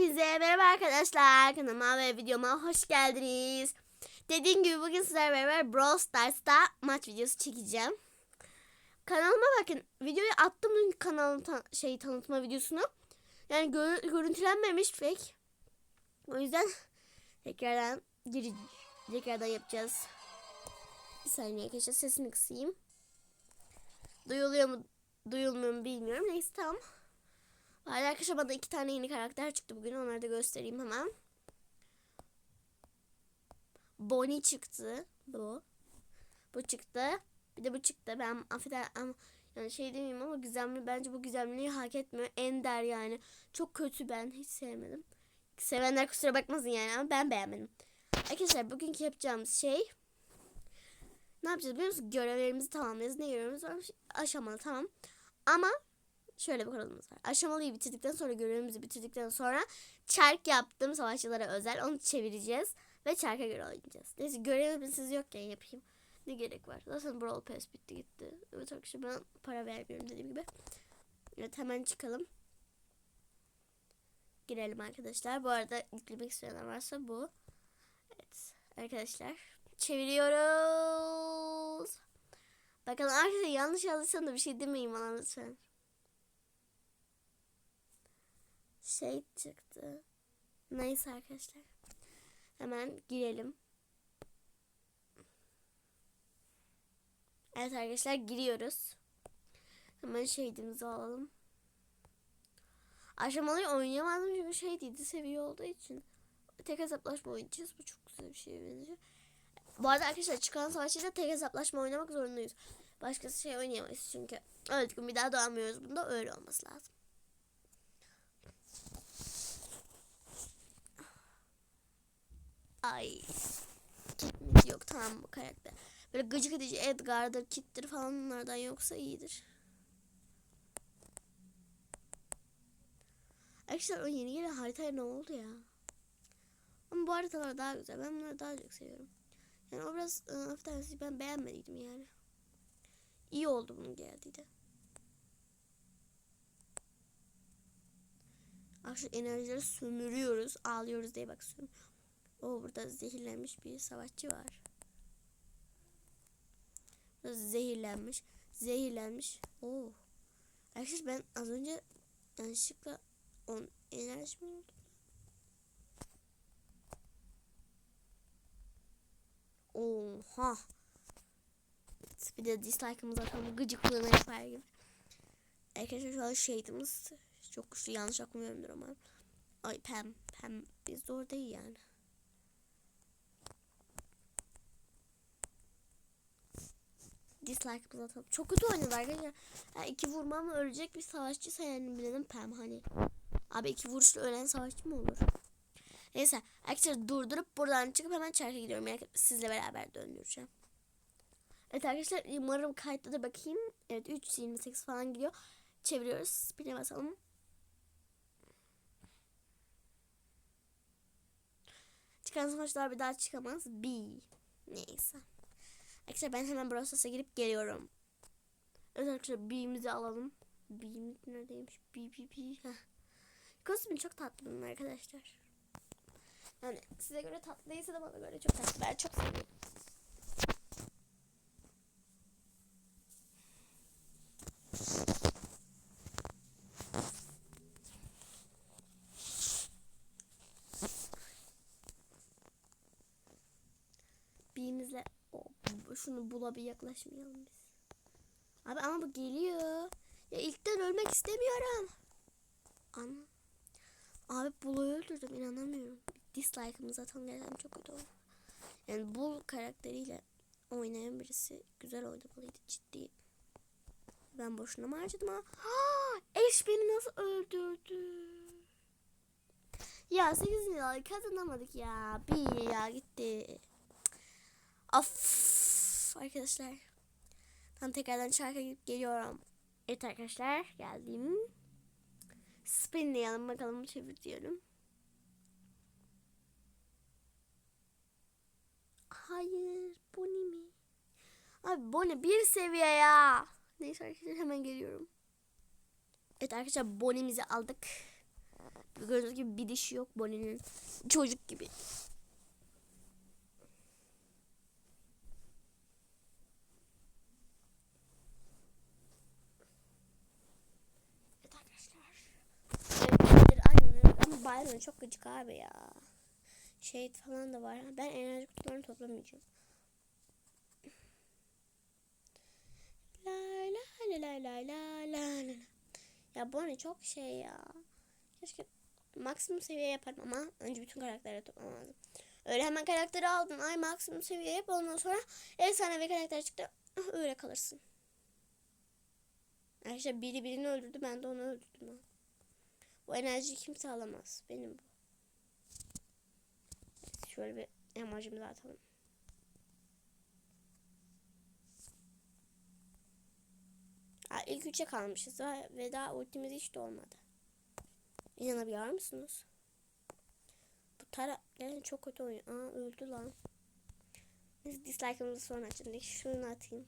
Hepinize merhaba arkadaşlar. Kanalıma ve videoma hoş geldiniz. Dediğim gibi bugün sizlerle beraber Brawl Stars'ta maç videosu çekeceğim. Kanalıma bakın. Videoyu attım dün kanalın ta- şey tanıtma videosunu. Yani gör- görüntülenmemiş pek. O yüzden tekrardan giri tekrardan yapacağız. Bir saniye arkadaşlar sesini kısayım. Duyuluyor mu duyulmuyor mu bilmiyorum. Neyse tamam. Arkadaşlar bana iki tane yeni karakter çıktı bugün. Onları da göstereyim hemen. Bonnie çıktı. Bu. Bu çıktı. Bir de bu çıktı. Ben affeder ama yani şey demeyeyim ama gizemli bence bu gizemliği hak etmiyor. Ender yani. Çok kötü ben hiç sevmedim. Sevenler kusura bakmasın yani ama ben beğenmedim. Arkadaşlar bugünkü yapacağımız şey ne yapacağız biliyor musunuz? Görevlerimizi tamamlayacağız. Ne görevimiz var? Aşamalı tamam. Ama şöyle bir kuralımız var. Aşamalıyı bitirdikten sonra görevimizi bitirdikten sonra çark yaptım savaşçılara özel. Onu çevireceğiz ve çarka göre oynayacağız. Neyse görevimiz siz yokken yapayım. Ne gerek var? Zaten Brawl Pass bitti gitti. Evet arkadaşlar ben para vermiyorum dediğim gibi. Evet hemen çıkalım. Girelim arkadaşlar. Bu arada yüklemek isteyenler varsa bu. Evet arkadaşlar. Çeviriyoruz. Bakın arkadaşlar yanlış yazdıysam da bir şey demeyin bana lütfen. Şey çıktı. Neyse arkadaşlar. Hemen girelim. Evet arkadaşlar giriyoruz. Hemen şehidimizi alalım. Aşamalıyı oynayamadım çünkü şey 7 seviye olduğu için. Tek hesaplaşma oynayacağız. Bu çok güzel bir şeye benziyor. Bu arada arkadaşlar çıkan savaşçıyla tek hesaplaşma oynamak zorundayız. Başkası şey oynayamayız çünkü. Öldük bir daha doğamıyoruz. Bunda öyle olması lazım. Ay. Kitmiş yok tamam bu karakter. Böyle gıcık edici Edgar'dır, Kit'tir falan onlardan yoksa iyidir. Arkadaşlar o yeni gelen haritaya ne oldu ya? Ama bu haritalar daha güzel. Ben bunları daha çok seviyorum. Yani o biraz ıı, hafiften ben beğenmediydim yani. İyi oldu bunun geldiği de. Arkadaşlar enerjileri sömürüyoruz. Ağlıyoruz diye bak sömür. O burada zehirlenmiş bir savaşçı var. Burada zehirlenmiş. Zehirlenmiş. Oo. Arkadaşlar ben az önce yanlışlıkla on enerji mi? Oha. Bir de dislike'ımız atalım. Gıcıklığına yapar gibi. Arkadaşlar şu an şeydimiz çok güçlü yanlış okumuyorumdur ama. Ay pem pem biz zor değil yani. Dislike'ımızı atalım. Çok kötü oynadı arkadaşlar. Yani iki vurmamla ölecek bir savaşçı yani bilelim pem hani. Abi iki vuruşla ölen savaşçı mı olur? Neyse arkadaşlar durdurup buradan çıkıp hemen çarka gidiyorum. Yani sizle beraber döndüreceğim. Evet arkadaşlar umarım kayıtta da bakayım. Evet 3.28 falan gidiyor. Çeviriyoruz. Spin'e basalım. Çıkan sonuçlar bir daha çıkamaz. B. Neyse. Arkadaşlar ben hemen Brosas'a girip geliyorum. Arkadaşlar B'mizi alalım. B'miz neredeymiş? B, B, B. Kostümü çok tatlı bunun arkadaşlar. Yani size göre tatlı değilse de bana göre çok tatlı. Ben çok seviyorum. B'mizle oh, şunu bula bir yaklaşmayalım biz. Abi ama bu geliyor. Ya ilkten ölmek istemiyorum. Ana. Abi Bull'u öldürdüm inanamıyorum. Dislike'ımı zaten gerçekten çok kötü oldu. Yani Bull karakteriyle oynayan birisi güzel oynamalıydı ciddi. Ben boşuna mı harcadım ha? ha eş beni nasıl öldürdü? Ya 8 liralık kazanamadık ya. Bir ya gitti. Of arkadaşlar. Ben tekrardan çarka gidip geliyorum. Evet arkadaşlar geldim. Spinleyelim bakalım çevir diyorum. Hayır Bonnie mi? Abi Bonnie bir seviye ya. Neyse arkadaşlar hemen geliyorum. Evet arkadaşlar Bonnie'mizi aldık. Gördüğünüz gibi bir dişi yok Bonnie'nin. Çocuk gibi. Evet arkadaşlar. Evet, aynen Byron çok gıcık abi ya. Şey falan da var. Ben enerji kutularını toplamayacağım. La la la la la la la la. Ya bu ne çok şey ya. Keşke maksimum seviye yaparım ama önce bütün karakterleri toplamam lazım. Öyle hemen karakteri aldın. Ay maksimum seviye yap ondan sonra efsanevi karakter çıktı. Ah, Öyle kalırsın. Arkadaşlar biri birini öldürdü ben de onu öldürdüm. Bu enerjiyi kimse alamaz. Benim bu. Şöyle bir emojimizi atalım. Ha, ilk üçe kalmışız ve daha ultimiz hiç de olmadı. İnanabiliyor musunuz? Bu Tara yani çok kötü oyun. Aa öldü lan. Neyse dislike'ımızı sonra açın. Şunu atayım.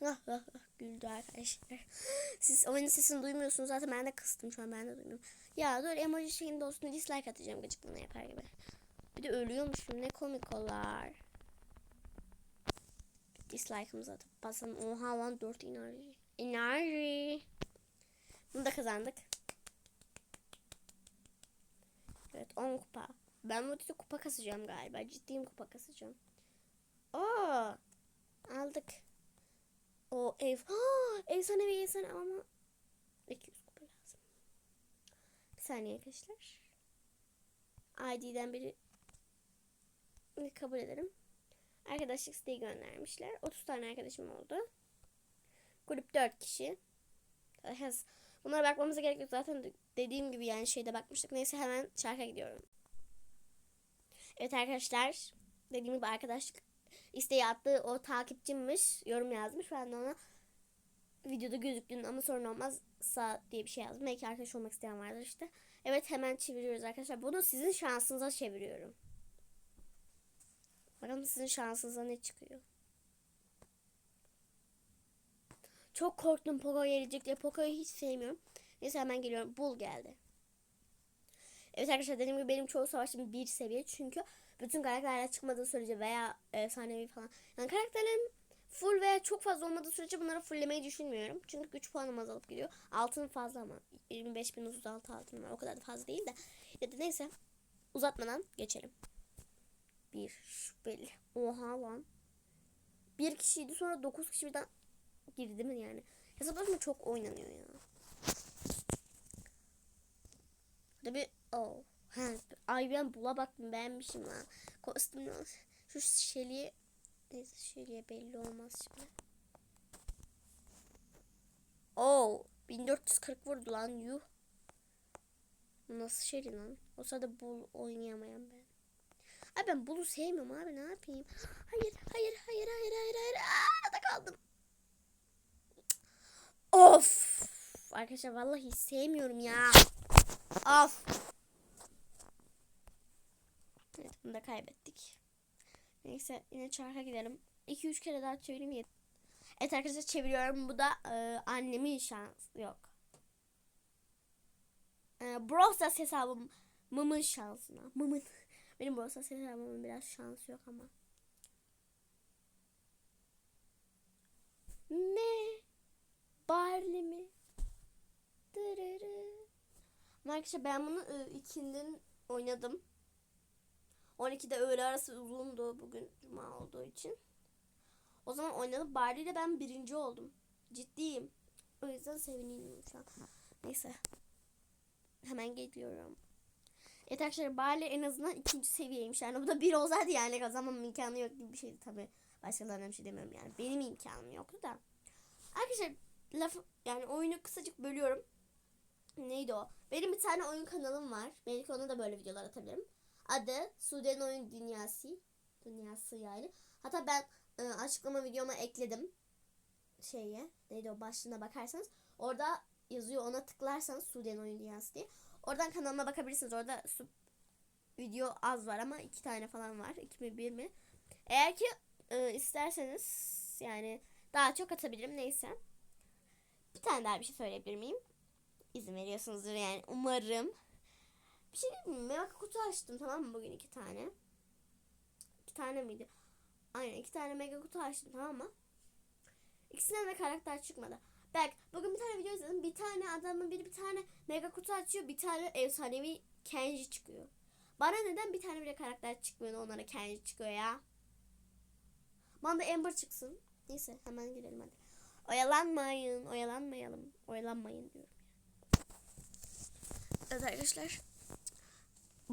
Güldü arkadaşlar. Siz oyunun sesini duymuyorsunuz zaten ben de kıstım şu an ben de duymuyorum. Ya dur emoji şeyinde olsun dislike atacağım gıcıklığına yapar gibi. Bir de ölüyormuşum ne komik olar. Dislike'ımızı atıp basalım. Oha lan 4 enerji. Enerji. Bunu da kazandık. Evet 10 kupa. Ben bu kupa kasacağım galiba. Ciddiyim kupa kasacağım. Oo, aldık. O ev. Oh, efsanevi efsane ama 200 kupa lazım. Bir saniye arkadaşlar. ID'den biri kabul ederim. Arkadaşlık isteği göndermişler. 30 tane arkadaşım oldu. Grup 4 kişi. Bunlara bakmamıza gerek yok. Zaten de- dediğim gibi yani şeyde bakmıştık. Neyse hemen çarka gidiyorum. Evet arkadaşlar. Dediğim gibi arkadaşlık isteği attığı o takipçimmiş. Yorum yazmış. Ben de ona videoda gözüktüğün ama sorun olmazsa diye bir şey yazdım. Belki arkadaş olmak isteyen vardır işte. Evet hemen çeviriyoruz arkadaşlar. Bunu sizin şansınıza çeviriyorum. Bakalım sizin şansınıza ne çıkıyor. Çok korktum Poco gelecek diye. Poco'yu hiç sevmiyorum. Neyse hemen geliyorum. Bul geldi. Evet arkadaşlar dediğim gibi benim çoğu savaşım bir seviye. Çünkü bütün karakterler çıkmadığı sürece veya efsanevi falan. Yani karakterlerim full veya çok fazla olmadığı sürece bunları fulllemeyi düşünmüyorum. Çünkü güç puanım azalıp gidiyor. Altın fazla ama. 25.036 altın var. O kadar da fazla değil de. Ya da neyse. Uzatmadan geçelim. Bir şüpheli. Oha lan. Bir kişiydi sonra dokuz kişi birden girdi mi yani? Hesaplaşma çok oynanıyor ya. Hadi bir oh. Ay ben bula baktım beğenmişim lan. Kostüm şu Shelly'e neyse Shelly'e belli olmaz şimdi. Oh 1440 vurdu lan yuh. Nasıl Shelly lan? O sırada bul oynayamayan ben. Ay ben bulu sevmiyorum abi ne yapayım? Hayır hayır hayır hayır hayır hayır. Aa, da kaldım. Of. Arkadaşlar vallahi sevmiyorum ya. Of. Evet bunu da kaybettik. Neyse yine çarka gidelim. 2-3 kere daha çevireyim. Evet arkadaşlar çeviriyorum. Bu da e, annemin şansı. Yok. E, Brawl Stars hesabım. Mımın şansına. Mımın. Benim Brawl Stars hesabımın biraz şansı yok ama. Ne? Barley mi? Dırırı. Arkadaşlar ben bunu e, ikinden oynadım. 12'de öğle arası uzundu bugün cuma olduğu için. O zaman oynadım. Barley ile ben birinci oldum. Ciddiyim. O yüzden seviniyorum şu an. Neyse. Hemen geliyorum. Evet arkadaşlar Barley en azından ikinci seviyeymiş. Yani bu da bir olsaydı yani kazanmam imkanı yok gibi bir şeydi tabi. Başkalarına bir şey demiyorum yani. Benim imkanım yoktu da. Arkadaşlar lafı yani oyunu kısacık bölüyorum. Neydi o? Benim bir tane oyun kanalım var. Belki ona da böyle videolar atabilirim. Adı Sude'nin Oyun Dünyası. Dünyası yani. Hatta ben e, açıklama videoma ekledim. Şeye. Neydi o başlığına bakarsanız. Orada yazıyor ona tıklarsanız Sude'nin Oyun Dünyası diye. Oradan kanalıma bakabilirsiniz. Orada su, video az var ama iki tane falan var. İki mi bir mi? Eğer ki e, isterseniz yani daha çok atabilirim neyse. Bir tane daha bir şey söyleyebilir miyim? izin veriyorsunuzdur yani umarım. Bir şey diyeyim mi? Mega kutu açtım tamam mı bugün iki tane. İki tane miydi? Aynen iki tane mega kutu açtım tamam mı? İkisinden de karakter çıkmadı. Bak bugün bir tane video izledim. Bir tane adamın biri bir tane mega kutu açıyor. Bir tane efsanevi Kenji çıkıyor. Bana neden bir tane bile karakter çıkmıyor da onlara Kenji çıkıyor ya? Bana da Amber çıksın. Neyse hemen girelim hadi. Oyalanmayın. Oyalanmayalım. Oyalanmayın diyorum. Evet arkadaşlar.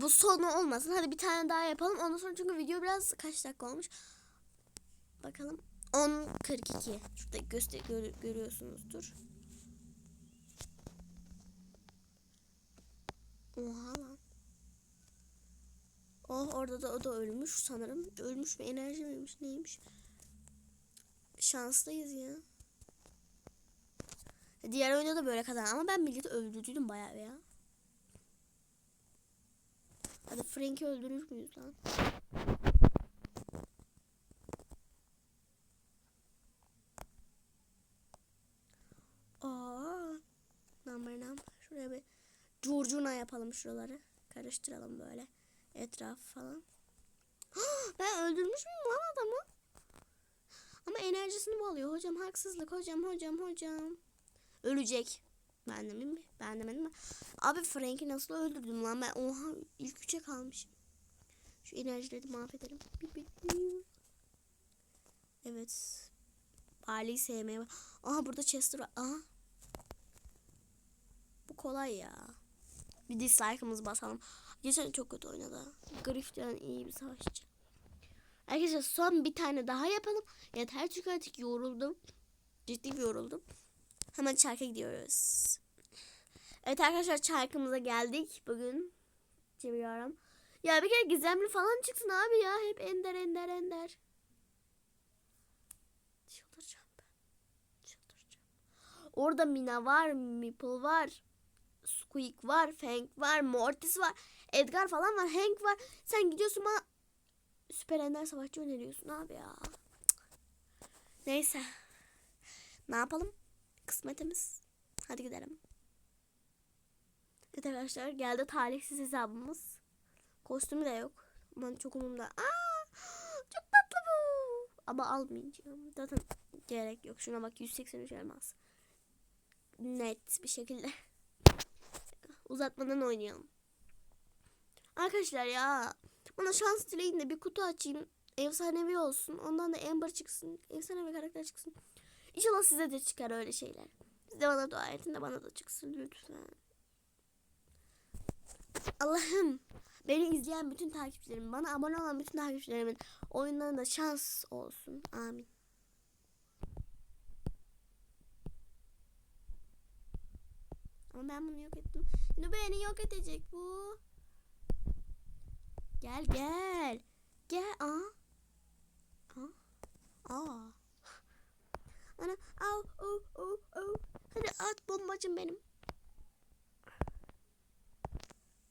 Bu sonu olmasın. Hadi bir tane daha yapalım. Ondan sonra çünkü video biraz kaç dakika olmuş. Bakalım. 10.42. Şurada göster gör- görüyorsunuzdur. Oha lan. Oh orada da o da ölmüş sanırım. Ölmüş mü enerji miymiş neymiş. Şanslıyız ya. Diğer oyunda da böyle kazan ama ben milleti öldürdüm bayağı ya. Hadi Frank'i öldürür müyüz lan? Aa, number number. Şuraya bir curcuna yapalım şuraları. Karıştıralım böyle. Etraf falan. ben öldürmüş müyüm lan adamı? Ama enerjisini mi alıyor? Hocam haksızlık. Hocam hocam hocam. Ölecek. Ben de mi? Ben demedim mi? Abi Frank'i nasıl öldürdüm lan ben? Oha ilk üçe kalmışım. Şu enerjileri mahvedelim. Evet. Barley'i sevmeye bak. Aha burada Chester var. Aha. Bu kolay ya. Bir dislike'ımızı basalım. Geçen çok kötü oynadı. Griff'ten iyi bir savaşçı. Arkadaşlar son bir tane daha yapalım. Yeter çünkü artık yoruldum. Ciddi yoruldum. Hemen çarka gidiyoruz. Evet arkadaşlar çarkımıza geldik bugün. Çeviriyorum. Ya bir kere gizemli falan çıksın abi ya. Hep ender ender ender. Çıldıracağım ben. Çıldıracağım. Orada Mina var, Meeple var. Squeak var, Fang var, Mortis var. Edgar falan var, Hank var. Sen gidiyorsun bana Süper Ender Savaşçı öneriyorsun abi ya. Neyse. Ne yapalım? Kısmetimiz. Hadi gidelim. Evet arkadaşlar geldi talihsiz hesabımız. Kostümü de yok. Aman çok umurumda. Aa, çok tatlı bu. Ama almayacağım. Zaten gerek yok. Şuna bak 183 elmas. Net bir şekilde. Uzatmadan oynayalım. Arkadaşlar ya. Bana şans dileyin de bir kutu açayım. Efsanevi olsun. Ondan da Amber çıksın. Efsanevi karakter çıksın. İnşallah size de çıkar öyle şeyler. Siz de bana dua edin de bana da çıksın lütfen. Allah'ım beni izleyen bütün takipçilerim, bana abone olan bütün takipçilerimin oyunlarında şans olsun. Amin. Ama ben bunu yok ettim. Şimdi beni yok edecek bu. Gel gel. Gel. Aa. Aa. Aa. Ana. Au. Au. Au. Au. Hadi at bombacım benim.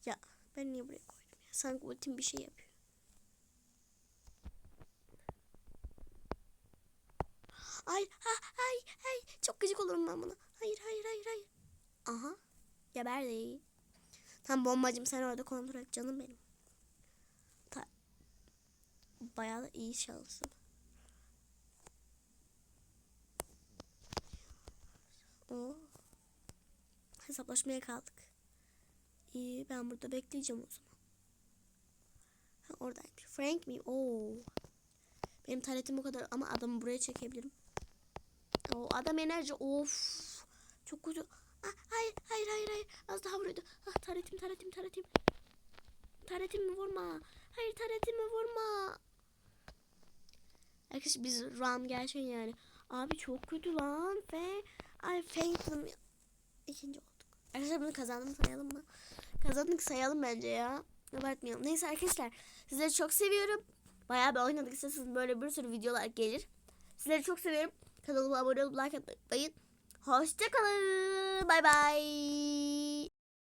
Ya ben niye buraya koydum ya? Sanki ultim bir şey yapıyor. Ay ha ay ay çok gıcık olurum ben buna. Hayır hayır hayır hayır. Aha. Geber değil. Tam bombacım sen orada kontrol et canım benim. Ta Bayağı da iyi şansım. O. Hesaplaşmaya kaldık. İyi ben burada bekleyeceğim o zaman. Ha, oradaymış. Frank mi? Oo. Benim talentim bu kadar ama adamı buraya çekebilirim. O adam enerji. Of. Çok kötü. Ah, hayır hayır hayır hayır. Az daha vuruyordu. Ah, taretim taretim taretim. Taretimi vurma. Hayır taretimi vurma. Arkadaşlar biz Ram gerçekten yani. Abi çok kötü lan ve ay Phantom ikinci olduk. Arkadaşlar bunu kazandım sayalım mı? Kazandık sayalım bence ya. Abartmayalım. Neyse arkadaşlar sizleri çok seviyorum. Bayağı bir oynadık. İsterseniz böyle bir sürü videolar gelir. Sizleri çok seviyorum. Kanalıma abone olup like atmayı unutmayın. Hoşçakalın. Bay bay.